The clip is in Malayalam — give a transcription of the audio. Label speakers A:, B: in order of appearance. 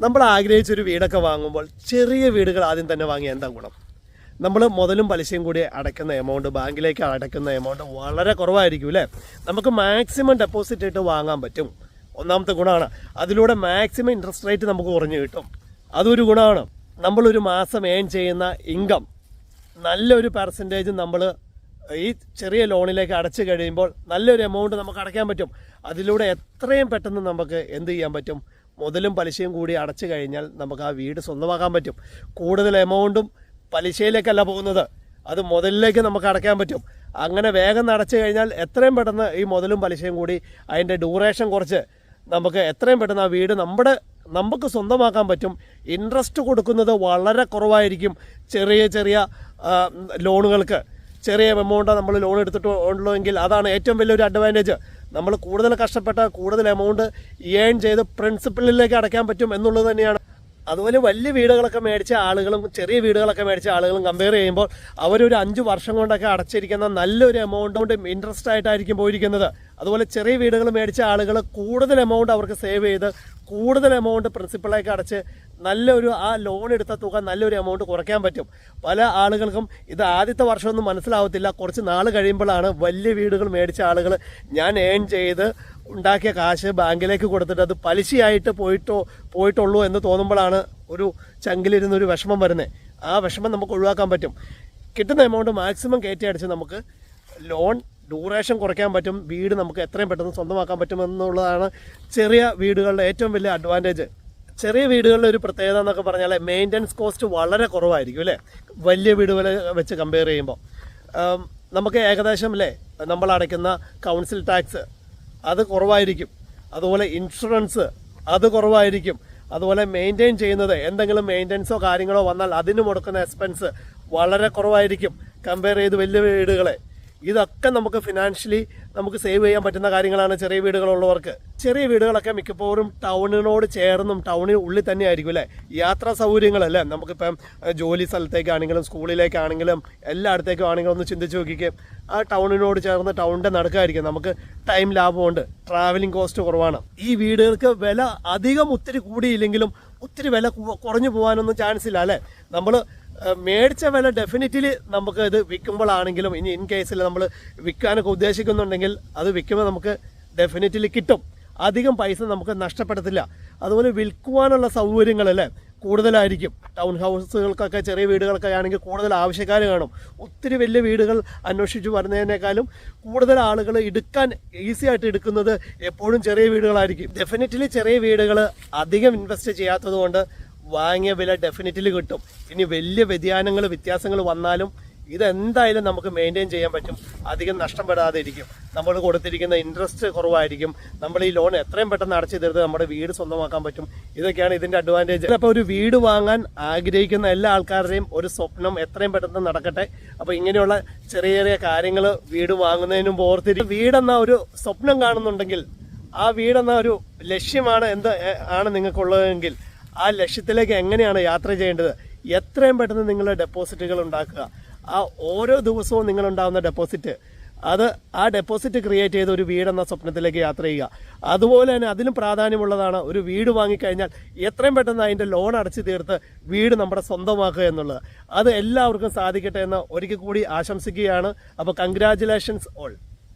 A: നമ്മൾ ആഗ്രഹിച്ചൊരു വീടൊക്കെ വാങ്ങുമ്പോൾ ചെറിയ വീടുകൾ ആദ്യം തന്നെ വാങ്ങിയ എന്താ ഗുണം? നമ്മൾ മുതലും പലിശയും കൂടി അടയ്ക്കുന്ന എമൗണ്ട് ബാങ്കിലേക്ക് അടയ്ക്കുന്ന എമൗണ്ട് വളരെ കുറവായിരിക്കും അല്ലേ നമുക്ക് മാക്സിമം ഡെപ്പോസിറ്റ് ഇട്ട് വാങ്ങാൻ പറ്റും. ഒന്നാമത്തെ ഗുണമാണ്. അതിലൂടെ മാക്സിമം ഇൻട്രസ്റ്റ് റേറ്റ് നമുക്ക് കുറഞ്ഞു കിട്ടും. അതൊരു ഗുണമാണ്. നമ്മളൊരു മാസം ഏൺ ചെയ്യുന്ന ഇൻകം നല്ലൊരു പെർസെന്റേജ് നമ്മൾ ഈ ചെറിയ ലോണിലേക്ക് അടച്ചു കഴിയുമ്പോൾ നല്ലൊരു എമൗണ്ട് നമുക്ക് അടയ്ക്കാൻ പറ്റും. അതിലൂടെ എത്രയും പെട്ടെന്ന് നമുക്ക് എന്ത് ചെയ്യാൻ പറ്റും? മുതലും പലിശയും കൂടി അടച്ചു കഴിഞ്ഞാൽ നമുക്ക് ആ വീട് സ്വന്തമാക്കാൻ പറ്റും. കൂടുതൽ എമൗണ്ടും പലിശയിലേക്കല്ല പോകുന്നത്. അത് മുതലിലേക്ക് നമുക്ക് അടയ്ക്കാൻ പറ്റും. അങ്ങനെ വേഗം അടച്ചു കഴിഞ്ഞാൽ എത്രയും പെട്ടെന്ന് ഈ മുതലും പലിശയും കൂടി അതിന്റെ ഡ്യൂറേഷൻ കുറച്ച് നമുക്ക് എത്രയും പെട്ടെന്ന് ആ വീട് നമ്മുടെ നമുക്ക് സ്വന്തമാക്കാൻ പറ്റും. ഇൻട്രസ്റ്റ് കൊടുക്കുന്നത് വളരെ കുറവായിരിക്കും. ചെറിയ ചെറിയ ലോണുകൾക്ക് ചെറിയ എമൗണ്ട് നമ്മൾ ലോൺ എടുത്തിട്ട് എങ്കിൽ അതാണ് ഏറ്റവും വലിയൊരു അഡ്വാന്റേജ് നമ്മൾ കൂടുതൽ കഷ്ടപ്പെട്ട കൂടുതൽ എമൗണ്ട് ഏൺ ചെയ്ത് പ്രിൻസിപ്പലിലേക്ക് അടയ്ക്കാൻ പറ്റും എന്നുള്ളത് തന്നെയാണ്. അതുപോലെ വലിയ വീടുകളൊക്കെ മേടിച്ച ആളുകളും ചെറിയ വീടുകളൊക്കെ മേടിച്ച ആളുകളും കമ്പയർ ചെയ്യുമ്പോൾ അവരൊരു അഞ്ച് വർഷം കൊണ്ടൊക്കെ അടച്ചിരിക്കുന്ന നല്ലൊരു എമൗണ്ട് കൊണ്ട് ഇൻട്രസ്റ്റ് ആയിട്ടായിരിക്കും പോയിരിക്കുന്നത്. അതുപോലെ ചെറിയ വീടുകൾ മേടിച്ച ആളുകൾ കൂടുതൽ എമൗണ്ട് അവർക്ക് സേവ് ചെയ്ത് കൂടുതൽ എമൗണ്ട് പ്രിൻസിപ്പളേക്ക് അടച്ച് നല്ലൊരു ആ ലോൺ എടുത്ത തുക നല്ലൊരു എമൗണ്ട് കുറയ്ക്കാൻ പറ്റും. പല ആളുകൾക്കും ഇത് ആദ്യത്തെ വർഷമൊന്നും മനസ്സിലാവത്തില്ല. കുറച്ച് നാൾ കഴിയുമ്പോഴാണ് വലിയ വീടുകൾ മേടിച്ച ആളുകൾ ഞാൻ ഏൺ ചെയ്ത് ഉണ്ടാക്കിയ കാശ് ബാങ്കിലേക്ക് കൊടുത്തിട്ട് അത് പലിശയായിട്ട് പോയിട്ടോ പോയിട്ടുള്ളൂ എന്ന് തോന്നുമ്പോഴാണ് ഒരു ചങ്കിലിരുന്ന് ഒരു വിഷമം വരുന്നത് ആ വിഷമം നമുക്ക് ഒഴിവാക്കാൻ പറ്റും. കിട്ടുന്ന എമൗണ്ട് മാക്സിമം കയറ്റി അടിച്ച് നമുക്ക് ലോൺ ഡ്യൂറേഷൻ കുറയ്ക്കാൻ പറ്റും വീട് നമുക്ക് എത്രയും പെട്ടെന്ന് സ്വന്തമാക്കാൻ പറ്റുമെന്നുള്ളതാണ് ചെറിയ വീടുകളുടെ ഏറ്റവും വലിയ അഡ്വാന്റേജ് ചെറിയ വീടുകളുടെ ഒരു പ്രത്യേകത എന്നൊക്കെ പറഞ്ഞാൽ മെയിന്റനൻസ് കോസ്റ്റ് വളരെ കുറവായിരിക്കും അല്ലേ? വലിയ വീടുകളെ വെച്ച് കമ്പയർ ചെയ്യുമ്പോൾ നമുക്ക് ഏകദേശം അല്ലേ നമ്മൾ അടയ്ക്കുന്ന കൗൺസിൽ ടാക്സ് അത് കുറവായിരിക്കും. അതുപോലെ ഇൻഷുറൻസ് അത് കുറവായിരിക്കും. അതുപോലെ മെയിന്റെയിൻ ചെയ്യുന്നത് എന്തെങ്കിലും മെയിന്റനൻസോ കാര്യങ്ങളോ വന്നാൽ അതിന് മുടക്കുന്ന എക്സ്പെൻസ് വളരെ കുറവായിരിക്കും. കമ്പയർ ചെയ്ത് വലിയ വീടുകളെ. ഇതൊക്കെ നമുക്ക് ഫിനാൻഷ്യലി നമുക്ക് സേവ് ചെയ്യാൻ പറ്റുന്ന കാര്യങ്ങളാണ് ചെറിയ വീടുകളുള്ളവർക്ക്. ചെറിയ വീടുകളൊക്കെ മിക്കപ്പോഴും ടൗണിനോട് ചേർന്നും ടൗണിന് ഉള്ളിൽ തന്നെ ആയിരിക്കും അല്ലേ? യാത്രാ സൗകര്യങ്ങളല്ലേ നമുക്കിപ്പം ജോലി സ്ഥലത്തേക്കാണെങ്കിലും സ്കൂളിലേക്കാണെങ്കിലും എല്ലായിടത്തേക്കും ആണെങ്കിലും ഒന്ന് ചിന്തിച്ച് നോക്കിക്ക്. ആ ടൗണിനോട് ചേർന്ന് ടൗണിന്റെ നടക്കായിരിക്കും. നമുക്ക് ടൈം ലാഭമുണ്ട്. ട്രാവലിംഗ് കോസ്റ്റ് കുറവാണ്. ഈ വീടുകൾക്ക് വില അധികം ഒത്തിരി കൂടിയില്ലെങ്കിലും ഒത്തിരി വില കുറഞ്ഞു പോകാനൊന്നും ചാൻസ് ഇല്ല അല്ലേ? നമ്മൾ മേടിച്ച വില ഡെഫിനറ്റ്ലി നമുക്ക് ഇത് വിൽക്കുമ്പോഴാണെങ്കിലും ഇനി ഇൻ കേസിൽ നമ്മൾ വിൽക്കാനൊക്കെ ഉദ്ദേശിക്കുന്നുണ്ടെങ്കിൽ അത് വിൽക്കുമ്പോൾ നമുക്ക് ഡെഫിനറ്റ്ലി കിട്ടും. അധികം പൈസ നമുക്ക് നഷ്ടപ്പെടത്തില്ല. അതുപോലെ വിൽക്കുവാനുള്ള സൗകര്യങ്ങളല്ലേ കൂടുതലായിരിക്കും. ടൗൺ ഹൗസുകൾക്കൊക്കെ ചെറിയ വീടുകൾക്കൊക്കെ ആണെങ്കിൽ കൂടുതൽ ആവശ്യക്കാർ കാണും. ഒത്തിരി വലിയ വീടുകൾ അന്വേഷിച്ച് വരുന്നതിനേക്കാളും കൂടുതൽ ആളുകൾ എടുക്കാൻ ഈസി ആയിട്ട് എടുക്കുന്നത് എപ്പോഴും ചെറിയ വീടുകളായിരിക്കും. ഡെഫിനറ്റ്ലി ചെറിയ വീടുകൾ അധികം ഇൻവെസ്റ്റ് ചെയ്യാത്തത് കൊണ്ട് വാങ്ങിയ വില ഡെഫിനറ്റ്ലി കിട്ടും. ഇനി വലിയ വ്യതിയാനങ്ങൾ വ്യത്യാസങ്ങൾ വന്നാലും ഇതെന്തായാലും നമുക്ക് മെയിന്റെയിൻ ചെയ്യാൻ പറ്റും. അധികം നഷ്ടപ്പെടാതെ ഇരിക്കും നമ്മൾ കൊടുത്തിരിക്കുന്ന ഇൻട്രസ്റ്റ് കുറവായിരിക്കും. നമ്മൾ ഈ ലോൺ എത്രയും പെട്ടെന്ന് അടച്ചു തീർത്ത് നമ്മുടെ വീട് സ്വന്തമാക്കാൻ പറ്റും. ഇതൊക്കെയാണ് ഇതിന്റെ അഡ്വാന്റേജ് അപ്പോൾ ഒരു വീട് വാങ്ങാൻ ആഗ്രഹിക്കുന്ന എല്ലാ ആൾക്കാരുടെയും ഒരു സ്വപ്നം എത്രയും പെട്ടെന്ന് നടക്കട്ടെ. അപ്പോൾ ഇങ്ങനെയുള്ള ചെറിയ ചെറിയ കാര്യങ്ങൾ വീട് വാങ്ങുന്നതിനും ഓർത്തിരി വീടെന്ന ഒരു സ്വപ്നം കാണുന്നുണ്ടെങ്കിൽ ആ വീടെന്ന ഒരു ലക്ഷ്യമാണ് എന്ത് ആണ് നിങ്ങൾക്കുള്ളതെങ്കിൽ ആ ലക്ഷ്യത്തിലേക്ക് എങ്ങനെയാണ് യാത്ര ചെയ്യേണ്ടത്? എത്രയും പെട്ടെന്ന് നിങ്ങൾ ഡെപ്പോസിറ്റുകൾ ഉണ്ടാക്കുക. ആ ഓരോ ദിവസവും നിങ്ങളുണ്ടാകുന്ന ഡെപ്പോസിറ്റ് അത് ആ ഡെപ്പോസിറ്റ് ക്രിയേറ്റ് ചെയ്ത് ഒരു വീടെന്ന സ്വപ്നത്തിലേക്ക് യാത്ര ചെയ്യുക. അതുപോലെ തന്നെ അതിനും പ്രാധാന്യമുള്ളതാണ് ഒരു വീട് വാങ്ങിക്കഴിഞ്ഞാൽ എത്രയും പെട്ടെന്ന് അതിന്റെ ലോൺ അടച്ചു തീർത്ത് വീട് നമ്മുടെ സ്വന്തമാക്കുക എന്നുള്ളത്. അത് എല്ലാവർക്കും സാധിക്കട്ടെ എന്ന് ഒരിക്കൽ കൂടി ആശംസിക്കുകയാണ്. അപ്പോൾ കൺഗ്രാറ്റുലേഷൻസ് ഓൾ